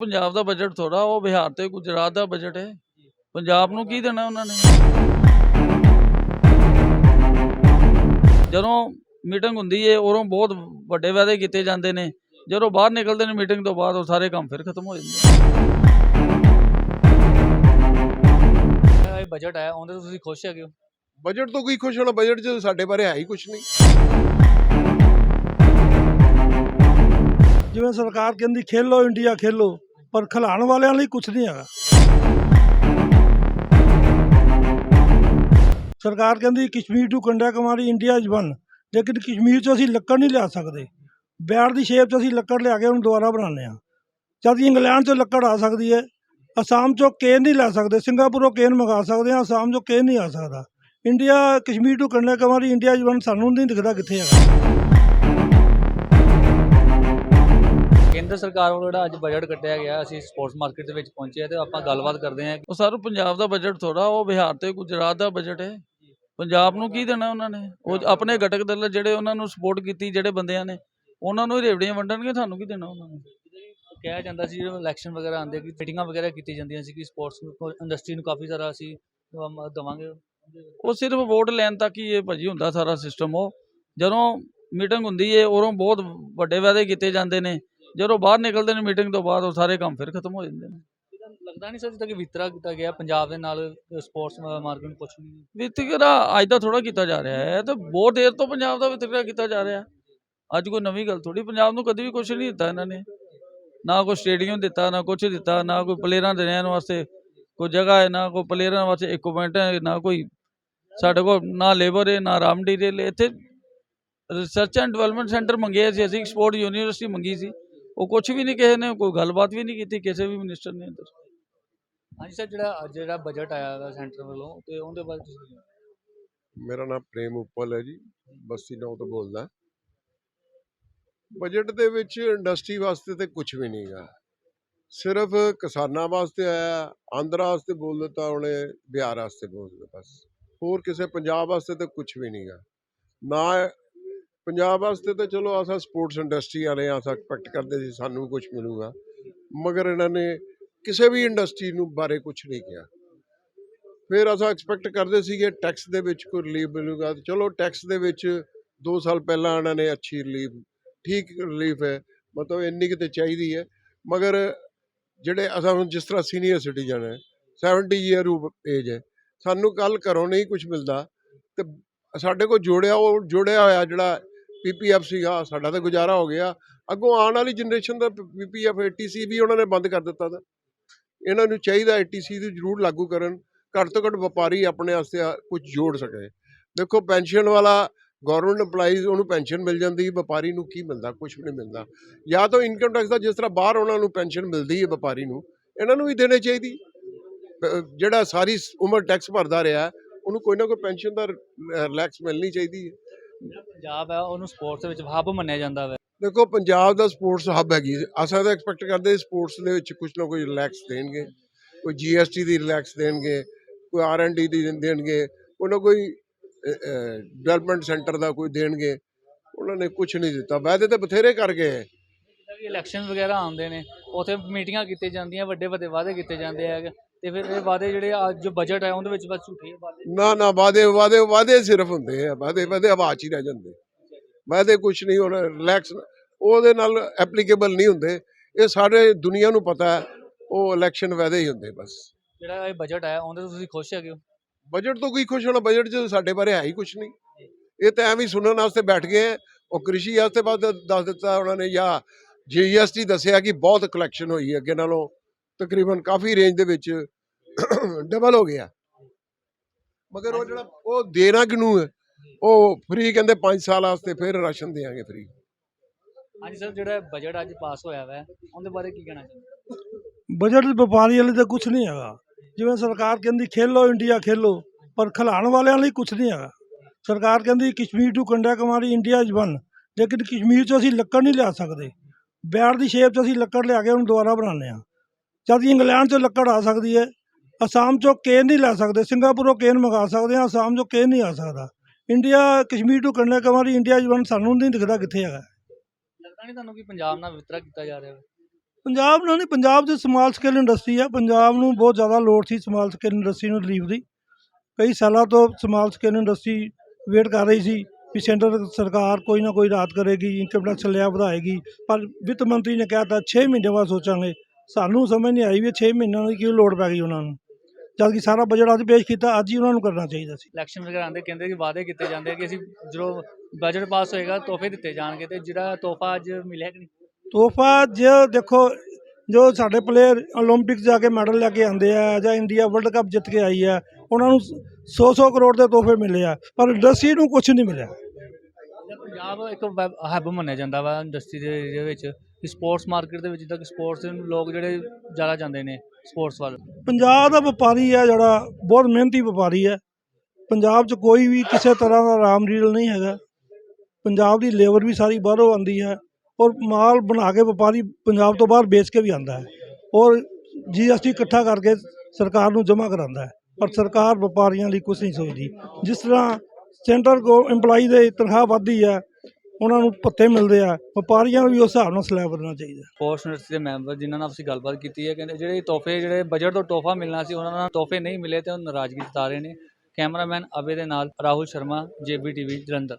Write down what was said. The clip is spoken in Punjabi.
ਪੰਜਾਬ ਦਾ ਬਜਟ ਥੋੜਾ ਉਹ ਬਿਹਾਰ ਤੇ ਗੁਜਰਾਤ ਦਾ ਬਜਟ ਹੈ। ਪੰਜਾਬ ਨੂੰ ਕੀ ਦੇਣਾ ਉਹਨਾਂ ਨੇ? ਜਦੋਂ ਮੀਟਿੰਗ ਹੁੰਦੀ ਹੈ ਉਦੋਂ ਬਹੁਤ ਵੱਡੇ ਵਾਅਦੇ ਕੀਤੇ ਜਾਂਦੇ ਨੇ। ਜਦੋਂ ਬਾਹਰ ਨਿਕਲਦੇ ਨੇ ਮੀਟਿੰਗ ਤੋਂ ਬਾਅਦ ਉਹ ਸਾਰੇ ਕੰਮ ਫਿਰ ਖਤਮ ਹੋ ਜਾਂਦੇ ਇਹ ਬਜਟ ਹੈ ਉਹਦੇ ਤੋਂ ਤੁਸੀਂ ਖੁਸ਼ ਹੈਗੇ ਹੋ? ਬਜਟ ਤੋਂ ਕੀ ਖੁਸ਼ ਹੋਣਾ? ਬਜਟ 'ਚ ਸਾਡੇ ਬਾਰੇ ਹੈ ਹੀ ਕੁਝ ਨਹੀਂ। ਜਿਵੇਂ ਸਰਕਾਰ ਕਹਿੰਦੀ ਖੇਲੋ ਇੰਡੀਆ ਖੇਲੋ। ਪਰ ਖਿਲਾਉਣ ਵਾਲਿਆਂ ਲਈ ਕੁਝ ਨਹੀਂ ਹੈਗਾ। ਸਰਕਾਰ ਕਹਿੰਦੀ Kashmir to Kanyakumari India is one ਲੇਕਿਨ ਕਸ਼ਮੀਰ 'ਚੋਂ ਅਸੀਂ ਲੱਕੜ ਨਹੀਂ ਲਿਆ ਸਕਦੇ। ਬੈੜ ਦੀ ਸ਼ੇਪ 'ਚ ਅਸੀਂ ਲੱਕੜ ਲਿਆ ਕੇ ਉਹਨੂੰ ਦੁਬਾਰਾ ਬਣਾਉਂਦੇ ਹਾਂ। ਜਦ ਇੰਗਲੈਂਡ 'ਚੋਂ ਲੱਕੜ ਆ ਸਕਦੀ ਹੈ, ਅਸਾਮ 'ਚੋਂ ਕੇਨ ਨਹੀਂ ਲੈ ਸਕਦੇ, ਸਿੰਗਾਪੁਰੋਂ ਕੇਨ ਮੰਗਾ ਸਕਦੇ ਹਾਂ, ਅਸਾਮ 'ਚੋਂ ਕੇਨ ਨਹੀਂ ਆ ਸਕਦਾ। India Kashmir to Kanyakumari India is one ਸਾਨੂੰ ਨਹੀਂ ਦਿਖਦਾ ਕਿੱਥੇ ਹੈਗਾ। ਕੇਂਦਰ ਸਰਕਾਰ ਵੱਲੋਂ ਜਿਹੜਾ ਅੱਜ ਬਜਟ ਕੱਟਿਆ ਗਿਆ ਅਸੀਂ ਸਪੋਰਟਸ ਮਾਰਕੀਟ ਦੇ ਵਿੱਚ ਪਹੁੰਚੇ ਹਾਂ ਤੇ ਆਪਾਂ ਗੱਲਬਾਤ ਕਰਦੇ ਹਾਂ। ਉਹ ਸਰ ਪੰਜਾਬ ਦਾ ਬਜਟ ਥੋੜਾ ਉਹ ਬਿਹਾਰ ਤੇ ਗੁਜਰਾਤ ਦਾ ਬਜਟ ਹੈ। ਪੰਜਾਬ ਨੂੰ ਕੀ ਦੇਣਾ ਉਹਨਾਂ ਨੇ? ਉਹ ਆਪਣੇ ਘਟਕ ਦਲ ਜਿਹੜੇ ਉਹਨਾਂ ਨੂੰ ਸਪੋਰਟ ਕੀਤੀ ਜਿਹੜੇ ਬੰਦਿਆਂ ਨੇ ਉਹਨਾਂ ਨੂੰ ਹੀ ਰੇਵੜੀਆਂ ਵੰਡਣਗੇ ਤੁਹਾਨੂੰ ਕੀ ਦੇਣਾ ਉਹਨਾਂ ਨੇ? ਕਿਹਾ ਜਾਂਦਾ ਸੀ ਜਦੋਂ ਇਲੈਕਸ਼ਨ ਵਗੈਰਾ ਆਉਂਦੇ ਕਿ ਮੀਟਿੰਗਾਂ ਵਗੈਰਾ ਕੀਤੀ ਜਾਂਦੀਆਂ ਸੀ ਕਿ ਸਪੋਰਟਸ ਨੂੰ ਇੰਡਸਟਰੀ ਨੂੰ ਕਾਫੀ ਸਾਰਾ ਅਸੀਂ ਦਵਾ- ਦਵਾਂਗੇ। ਉਹ ਸਿਰਫ ਵੋਟ ਲੈਣ ਤੱਕ ਹੀ ਇਹ ਭਾਜੀ ਹੁੰਦਾ ਸਾਰਾ ਸਿਸਟਮ ਉਹ। ਜਦੋਂ ਮੀਟਿੰਗ ਹੁੰਦੀ ਹੈ ਉਦੋਂ ਬਹੁਤ ਵੱਡੇ ਵਾਅਦੇ ਕੀਤੇ ਜਾਂਦੇ ਨੇ। ਜਦੋਂ ਬਾਹਰ ਨਿਕਲਦੇ ਨੇ ਮੀਟਿੰਗ ਤੋਂ ਬਾਅਦ ਉਹ ਸਾਰੇ ਕੰਮ ਫਿਰ ਖਤਮ ਹੋ ਜਾਂਦੇ ਨੇ। ਲੱਗਦਾ ਨਹੀਂ ਸਰ ਜਿੱਦਾਂ ਕਿ ਵਿਤਕਰਾ ਕੀਤਾ ਗਿਆ ਪੰਜਾਬ ਦੇ ਨਾਲ ਸਪੋਰਟਸ ਮਾਰਕੀਟ ਨੂੰ ਕੁਝ ਵੀ ਵਿਤਕਰਾ ਅੱਜ ਦਾ ਥੋੜਾ ਕੀਤਾ ਜਾ ਰਿਹਾ ਹੈ ਤਾਂ ਬਹੁਤ ਦੇਰ ਤੋਂ ਪੰਜਾਬ ਦਾ ਵਿਤਕਰਾ ਕੀਤਾ ਜਾ ਰਿਹਾ। ਅੱਜ ਕੋਈ ਨਵੀਂ ਗੱਲ ਥੋੜੀ ਪੰਜਾਬ ਨੂੰ ਕਦੀ ਵੀ ਕੁਝ ਨਹੀਂ ਦਿੱਤਾ ਇਹਨਾਂ ਨੇ। ਨਾ ਕੋਈ ਸਟੇਡੀਅਮ ਦਿੱਤਾ ਨਾ ਕੁਝ ਦਿੱਤਾ ਨਾ ਕੋਈ ਪਲੇਅਰਾਂ ਦੇ ਰਹਿਣ ਵਾਸਤੇ ਕੋਈ ਜਗ੍ਹਾ ਹੈ ਨਾ ਕੋਈ ਪਲੇਅਰਾਂ ਵਾਸਤੇ ਇਕਵਿਪਮੈਂਟ ਹੈ ਨਾ ਕੋਈ ਸਾਡੇ ਕੋਲ ਨਾ ਲੇਬਰ ਹੈ ਨਾ ਰਾ ਮਟੀਰੀਅਲ ਇੱਥੇ ਰਿਸਰਚ ਐਂਡ ਡਿਵੈਲਪਮੈਂਟ ਸੈਂਟਰ ਮੰਗਿਆ ਸੀ ਅਸੀਂ ਸਪੋਰਟ ਯੂਨੀਵਰਸਿਟੀ ਮੰਗੀ ਸੀ। ਉਹ ਕੁਝ ਵੀ ਨਹੀਂ ਕਿਸੇ ਨੇ ਕੋਈ ਗੱਲਬਾਤ ਵੀ ਨਹੀਂ ਕੀਤੀ ਕਿਸੇ ਵੀ ਮਿਨਿਸਟਰ ਨੇ ਇੱਧਰ ਹਾਂਜੀ ਸਰ ਜਿਹੜਾ ਅੱਜ ਜਿਹੜਾ ਬਜਟ ਆਇਆ ਹੈ ਸੈਂਟਰ ਵੱਲੋਂ ਤੇ ਉਹਦੇ ਬਾਰੇ ਤੁਸੀਂ ਮੇਰਾ ਨਾਮ ਪ੍ਰੇਮ ਉੱਪਲ ਹੈ ਜੀ ਬਸਤੀ ਨੌ ਤੋਂ ਬੋਲਦਾ। ਬਜਟ ਦੇ ਵਿੱਚ ਇੰਡਸਟਰੀ ਵਾਸਤੇ ਤੇ ਕੁਝ ਵੀ ਨਹੀਂਗਾ ਸਿਰਫ ਕਿਸਾਨਾਂ ਵਾਸਤੇ ਆਇਆ ਆਂਧਰਾ ਵਾਸਤੇ ਬੋਲ ਦਿੱਤਾ ਉਹਨੇ ਬਿਹਾਰ ਵਾਸਤੇ ਬੋਲ ਦਿੱਤਾ ਬਸ। ਹੋਰ ਕਿਸੇ ਪੰਜਾਬ ਵਾਸਤੇ ਤੇ ਕੁਝ ਵੀ ਨਹੀਂਗਾ ਨਾ ਪੰਜਾਬ ਵਾਸਤੇ ਤਾਂ ਚਲੋ ਅਸਾਂ ਸਪੋਰਟਸ ਇੰਡਸਟਰੀ ਵਾਲੇ ਆ ਅਸਾਂ ਐਕਸਪੈਕਟ ਕਰਦੇ ਸੀ, ਸਾਨੂੰ ਕੁਝ ਮਿਲੂਗਾ। ਮਗਰ ਇਹਨਾਂ ਨੇ ਕਿਸੇ ਵੀ ਇੰਡਸਟਰੀ ਨੂੰ ਬਾਰੇ ਕੁਝ ਨਹੀਂ ਕਿਹਾ। ਫਿਰ ਅਸਾਂ ਐਕਸਪੈਕਟ ਕਰਦੇ ਸੀਗੇ ਟੈਕਸ ਦੇ ਵਿੱਚ ਕੋਈ ਰਿਲੀਫ ਮਿਲੂਗਾ। ਤੇ ਚਲੋ ਟੈਕਸ ਦੇ ਵਿੱਚ 2 ਸਾਲ ਪਹਿਲਾਂ ਇਹਨਾਂ ਨੇ ਅੱਛੀ ਰਿਲੀਫ ਠੀਕ ਰਿਲੀਫ ਹੈ। ਮਤਲਬ ਇੰਨੀ ਕਿਤੇ ਚਾਹੀਦੀ ਹੈ। ਮਗਰ ਜਿਹੜੇ ਅਸਾਂ ਹੁਣ ਜਿਸ ਤਰ੍ਹਾਂ ਸੀਨੀਅਰ ਸਿਟੀਜ਼ਨ ਹੈ 70 ਈਅਰ ਏਜ ਹੈ, ਸਾਨੂੰ ਕੱਲ ਘਰੋਂ ਨਹੀਂ ਕੁਝ ਮਿਲਦਾ। ਤੇ ਸਾਡੇ ਕੋਲ ਜੋੜਿਆ ਉਹ ਜੋੜਿਆ ਹੋਇਆ ਜਿਹੜਾ ਪੀਪੀਐਫ ਸੀਗਾ, ਸਾਡਾ ਤਾਂ ਗੁਜ਼ਾਰਾ ਹੋ ਗਿਆ। ਅੱਗੋਂ ਆਉਣ ਵਾਲੀ ਜਨਰੇਸ਼ਨ ਦਾ ਪੀਪੀਐਫ 80ਸੀ ਵੀ ਉਹਨਾਂ ਨੇ ਬੰਦ ਕਰ ਦਿੱਤਾ ਦਾ ਇਹਨਾਂ ਨੂੰ ਚਾਹੀਦਾ 80ਸੀ ਨੂੰ ਜ਼ਰੂਰ ਲਾਗੂ ਕਰਨ, ਘੱਟ ਤੋਂ ਘੱਟ ਵਪਾਰੀ ਆਪਣੇ ਵਾਸਤੇ ਕੁਝ ਜੋੜ ਸਕੇ। ਦੇਖੋ, ਪੈਨਸ਼ਨ ਵਾਲਾ ਗਵਰਨਮੈਂਟ EMPLOYEES ਉਹਨੂੰ ਪੈਨਸ਼ਨ ਮਿਲ ਜਾਂਦੀ, ਵਪਾਰੀ ਨੂੰ ਕੀ ਮਿਲਦਾ? ਕੁਝ ਵੀ ਨਹੀਂ ਮਿਲਦਾ। ਜਾਂ ਤਾਂ ਇਨਕਮ ਟੈਕਸ ਦਾ ਜਿਸ ਤਰ੍ਹਾਂ ਬਾਹਰ ਉਹਨਾਂ ਨੂੰ ਪੈਨਸ਼ਨ ਮਿਲਦੀ ਹੈ ਵਪਾਰੀ ਨੂੰ, ਇਹਨਾਂ ਨੂੰ ਵੀ ਦੇਣੀ ਚਾਹੀਦੀ। ਜਿਹੜਾ ਸਾਰੀ ਉਮਰ ਟੈਕਸ ਭਰਦਾ ਰਿਹਾ, ਉਹਨੂੰ ਕੋਈ ਨਾ ਕੋਈ ਪੈਨਸ਼ਨ ਦਾ ਰਿਲੈਕਸ ਮਿਲਣੀ ਚਾਹੀਦੀ ਹੈ। ਜਿਹੜਾ ਪੰਜਾਬ ਹੈ ਉਹਨੂੰ ਸਪੋਰਟਸ ਦੇ ਵਿੱਚ ਹੱਬ ਮੰਨਿਆ ਜਾਂਦਾ ਹੈ ਦੇਖੋ ਪੰਜਾਬ ਦਾ ਸਪੋਰਟਸ ਹੱਬ ਹੈਗੀ। ਅਸਾਂ ਤਾਂ ਐਕਸਪੈਕਟ ਕਰਦੇ ਸਪੋਰਟਸ ਦੇ ਵਿੱਚ ਕੁਝ ਨਾ ਕੁਝ ਰਿਲੈਕਸ ਦੇਣਗੇ। ਕੋਈ ਜੀਐਸਟੀ ਦੀ ਰਿਲੈਕਸ ਦੇਣਗੇ ਕੋਈ ਆਰਐਨਡੀ ਦੀ ਦੇਣ- ਦੇਣਗੇ ਕੋਈ ਨਾ ਕੋਈ ਡਿਵੈਲਪਮੈਂਟ ਸੈਂਟਰ ਦਾ ਕੋਈ ਦੇਣਗੇ। ਉਹਨਾਂ ਨੇ ਕੁਝ ਨਹੀਂ ਦਿੱਤਾ। ਵਾਅਦੇ ਤਾਂ ਬਥੇਰੇ ਕਰ ਗਏ ਇਲੈਕਸ਼ਨ ਵਗੈਰਾ ਆਉਂਦੇ ਨੇ ਉੱਥੇ ਮੀਟਿੰਗਾਂ ਕੀਤੀਆਂ ਜਾਂਦੀਆਂ ਵੱਡੇ ਵੱਡੇ ਵਾਅਦੇ ਕੀਤੇ ਜਾਂਦੇ ਹੈਗੇ ਤੇ ਫਿਰ ਇਹ ਵਾਅਦੇ ਜਿਹੜੇ ਅੱਜ ਜੋ ਬਜਟ ਹੈ ਉਹਦੇ ਵਿੱਚ ਬਸ ਝੂਠੇ ਵਾਅਦੇ। ਨਾ ਨਾ ਵਾਅਦੇ ਵਾਅਦੇ ਵਾਅਦੇ ਸਿਰਫ ਹੁੰਦੇ ਆ ਵਾਅਦੇ ਵਾਅਦੇ ਹਵਾ 'ਚ ਹੀ ਰਹਿ ਜਾਂਦੇ। ਵਾਅਦੇ ਕੁਝ ਨਹੀਂ ਹੁਣ ਰਿਲੈਕਸ ਉਹਦੇ ਨਾਲ ਐਪਲੀਕੇਬਲ ਨਹੀਂ ਹੁੰਦੇ। ਇਹ ਸਾਰੇ ਦੁਨੀਆ ਨੂੰ ਪਤਾ ਹੈ ਉਹ ਇਲੈਕਸ਼ਨ ਵਾਅਦੇ ਹੀ ਹੁੰਦੇ ਬਸ। ਜਿਹੜਾ ਇਹ ਬਜਟ ਹੈ ਉਹਦੇ ਤੋਂ ਤੁਸੀਂ ਖੁਸ਼ ਹੈਗੇ ਹੋ? ਬਜਟ ਤੋਂ ਕੀ ਖੁਸ਼ ਹੋਣਾ ਬਜਟ 'ਚ ਸਾਡੇ ਬਾਰੇ ਹੈ ਹੀ ਕੁਝ ਨਹੀਂ। ਇਹ ਤਾਂ ਐਵੇਂ ਸੁਣਨ ਵਾਸਤੇ ਬੈਠ ਗਏ। ਉਹ ਕ੍ਰਿਸ਼ੀ ਵਾਸਤੇ ਬਾਅਦ ਦੱਸ ਦਿੱਤਾ ਉਹਨਾਂ ਨੇ ਜਾਂ ਜੀਐਸਟੀ ਦੱਸਿਆ ਕਿ ਬਹੁਤ ਕਲੈਕਸ਼ਨ ਹੋਈ ਹੈ ਅੱਗੇ ਨਾਲੋਂ। ਤਕਰੀਬਨ ਕਾਫੀ ਰੇਂਜ ਦੇ ਵਿੱਚ ਡਬਲ ਹੋ ਗਿਆ। ਮਗਰ ਉਹ ਜਿਹੜਾ ਉਹ ਦੇਣਾ ਕਿਨੂੰ ਹੈ? ਉਹ ਫ੍ਰੀ ਕਹਿੰਦੇ 5 ਸਾਲ ਵਾਸਤੇ ਫਿਰ ਰਾਸ਼ਨ ਦੇਾਂਗੇ ਫ੍ਰੀ ਹਾਂਜੀ ਸਰ ਜਿਹੜਾ ਬਜਟ ਅੱਜ ਪਾਸ ਹੋਇਆ ਹੈ ਉਹਦੇ ਬਾਰੇ ਕੀ ਕਹਿਣਾ ਚਾਹੁੰਦੇ ਬਜਟ ਵਪਾਰੀ ਵਾਲੇ ਤਾਂ ਕੁਝ ਨਹੀਂ ਹੈਗਾ। ਜਿਵੇਂ ਸਰਕਾਰ ਕਹਿੰਦੀ ਖੇਲੋ ਇੰਡੀਆ ਖੇਲੋ ਪਰ ਖਿਲਾਉਣ ਵਾਲਿਆਂ ਲਈ ਕੁਝ ਨਹੀਂ ਹੈਗਾ। ਸਰਕਾਰ ਕਹਿੰਦੀ Kashmir to Kanyakumari India is one ਲੇਕਿਨ ਕਸ਼ਮੀਰ 'ਚੋਂ ਅਸੀਂ ਲੱਕੜ ਨਹੀਂ ਲਿਆ ਸਕਦੇ। ਬੈੜ ਦੀ ਸ਼ੇਪ 'ਚ ਅਸੀਂ ਲੱਕੜ ਲਿਆ ਕੇ ਉਹਨੂੰ ਦੁਬਾਰਾ ਬਣਾਉਂਦੇ ਹਾਂ। ਜਦ ਇੰਗਲੈਂਡ 'ਚੋਂ ਲੱਕੜ ਆ ਸਕਦੀ ਹੈ ਅਸਾਮ 'ਚੋਂ ਕੇਨ ਨਹੀਂ ਲੈ ਸਕਦੇ ਸਿੰਗਾਪੁਰੋਂ ਕੇਨ ਮੰਗਾ ਸਕਦੇ ਹਾਂ ਅਸਾਮ 'ਚੋਂ ਕੇਨ ਨਹੀਂ ਆ ਸਕਦਾ। India Kashmir to Kanyakumari India is one ਸਾਨੂੰ ਨਹੀਂ ਦਿਖਦਾ ਕਿੱਥੇ ਹੈਗਾ। ਲੱਗਦਾ ਨਹੀਂ ਤੁਹਾਨੂੰ ਕਿ ਪੰਜਾਬ ਨਾਲ ਵਿਤਕਰਾ ਕੀਤਾ ਜਾ ਰਿਹਾ ਹੈ? ਪੰਜਾਬ ਨਾਲ ਨਹੀਂ ਪੰਜਾਬ ਦੇ ਸਮਾਲ ਸਕੇਲ ਇੰਡਸਟਰੀ ਆ। ਪੰਜਾਬ ਨੂੰ ਬਹੁਤ ਜ਼ਿਆਦਾ ਲੋੜ ਸੀ ਸਮਾਲ ਸਕੇਲ ਇੰਡਸਟਰੀ ਨੂੰ ਰਿਲੀਫ ਦੀ। ਕਈ ਸਾਲਾਂ ਤੋਂ ਸਮਾਲ ਸਕੇਲ ਇੰਡਸਟਰੀ ਵੇਟ ਕਰ ਰਹੀ ਸੀ ਵੀ ਸੈਂਟਰ ਸਰਕਾਰ ਕੋਈ ਨਾ ਕੋਈ ਰਾਹਤ ਕਰੇਗੀ ਇਨਕਮ ਟੈਕਸ ਲਿਆ ਵਧਾਏਗੀ। ਪਰ ਵਿੱਤ ਮੰਤਰੀ ਨੇ ਕਿਹਾ ਤਾਂ 6 ਮਹੀਨੇ ਬਾਅਦ ਸੋਚਾਂਗੇ ਸਾਨੂੰ ਸਮਝ ਨਹੀਂ ਆਈ ਵੀ 6 ਮਹੀਨਿਆਂ ਦੀ ਕਿਉਂ ਲੋੜ ਪੈ ਗਈ ਉਹਨਾਂ ਨੂੰ ਜਦ ਕਿ ਸਾਰਾ ਬਜਟ ਅੱਜ ਪੇਸ਼ ਕੀਤਾ ਅੱਜ ਹੀ ਉਹਨਾਂ ਨੂੰ ਕਰਨਾ ਚਾਹੀਦਾ ਸੀ ਇਲੈਕਸ਼ਨ ਵਗੈਰਾ ਆਉਂਦੇ ਕਹਿੰਦੇ ਕਿ ਵਾਅਦੇ ਕੀਤੇ ਜਾਂਦੇ ਆ ਕਿ ਅਸੀਂ ਜਦੋਂ ਬਜਟ ਪਾਸ ਹੋਏਗਾ ਤੋਹਫੇ ਦਿੱਤੇ ਜਾਣਗੇ ਤੇ ਜਿਹੜਾ ਤੋਹਫਾ ਅੱਜ ਮਿਲਿਆ ਕਿ ਨਹੀਂ ਤੋਹਫਾ ਜੇ ਦੇਖੋ ਜੋ ਸਾਡੇ ਪਲੇਅਰ 올림픽 ਜਾ ਕੇ ਮੈਡਲ ਲੈ ਕੇ ਆਉਂਦੇ ਆ ਜਾਂ ਇੰਡੀਆ ਵਰਲਡ ਕੱਪ ਜਿੱਤ ਕੇ ਆਈ ਆ ਉਹਨਾਂ ਨੂੰ 100-100 ਕਰੋੜ ਦੇ ਤੋਹਫੇ ਮਿਲੇ ਆ ਪਰ ਇੰਡਸਟਰੀ ਨੂੰ ਕੁਝ ਨਹੀਂ ਮਿਲਿਆ ਪੰਜਾਬ ਇੱਕ ਹੱਬ ਮੰਨਿਆ ਜਾਂਦਾ ਵਾ ਇੰਡਸਟਰੀ ਦੇ ਏਰੀਆ ਵਿੱਚ ਕਿ ਸਪੋਰਟਸ ਮਾਰਕੀਟ ਦੇ ਵਿੱਚ ਜਿੱਦਾਂ ਕਿ ਸਪੋਰਟਸ ਦੇ ਲੋਕ ਜਿਹੜੇ ਜ਼ਿਆਦਾ ਜਾਂਦੇ ਨੇ ਸਪੋਰਟਸ ਵੱਲ। ਪੰਜਾਬ ਦਾ ਵਪਾਰੀ ਹੈ, ਜਿਹੜਾ ਬਹੁਤ ਮਿਹਨਤੀ ਵਪਾਰੀ ਹੈ। ਪੰਜਾਬ 'ਚ ਕੋਈ ਵੀ ਕਿਸੇ ਤਰ੍ਹਾਂ ਦਾ ਰਾਮ ਰੀਲ ਨਹੀਂ ਹੈਗਾ। ਪੰਜਾਬ ਦੀ ਲੇਬਰ ਵੀ ਸਾਰੀ ਬਾਹਰੋਂ ਆਉਂਦੀ ਹੈ ਔਰ ਮਾਲ ਬਣਾ ਕੇ ਵਪਾਰੀ ਪੰਜਾਬ ਤੋਂ ਬਾਹਰ ਵੇਚ ਕੇ ਵੀ ਆਉਂਦਾ ਹੈ ਔਰ ਜੀਐਸਟੀ ਇਕੱਠਾ ਕਰਕੇ ਸਰਕਾਰ ਨੂੰ ਜਮ੍ਹਾਂ ਕਰਾਉਂਦਾ ਹੈ। ਪਰ ਸਰਕਾਰ ਵਪਾਰੀਆਂ ਲਈ ਕੁਝ ਨਹੀਂ ਸੋਚਦੀ। ਜਿਸ ਤਰ੍ਹਾਂ ਸੈਂਟਰ ਕੋ EMPLOYE ਦੇ ਤਨਖਾਹ ਵੱਧਦੀ ਹੈ ਉਹਨਾਂ ਨੂੰ ਪੱਤੇ ਮਿਲਦੇ ਆ, ਵਪਾਰੀਆਂ ਨੂੰ ਵੀ ਉਸ ਹਿਸਾਬ ਨਾਲ ਸਲੈਬ ਕਰਨਾ ਚਾਹੀਦਾ। ਸਪੋਰਟਸ ਦੇ ਮੈਂਬਰ ਜਿਨ੍ਹਾਂ ਨਾਲ ਅਸੀਂ ਗੱਲਬਾਤ ਕੀਤੀ ਹੈ, ਕਹਿੰਦੇ ਜਿਹੜੇ ਤੋਹਫੇ, ਜਿਹੜੇ ਬਜਟ ਤੋਂ ਤੋਹਫਾ ਮਿਲਣਾ ਸੀ, ਉਹਨਾਂ ਨਾਲ ਤੋਹਫੇ ਨਹੀਂ ਮਿਲੇ ਤੇ ਉਹ ਨਾਰਾਜ਼ਗੀ ਜਤਾ ਰਹੇ ਨੇ। ਕੈਮਰਾਮੈਨ ਅਬੇ ਦੇ ਨਾਲ ਰਾਹੁਲ ਸ਼ਰਮਾ, ਜੇਬੀ ਟੀਵੀ, ਜਲੰਧਰ।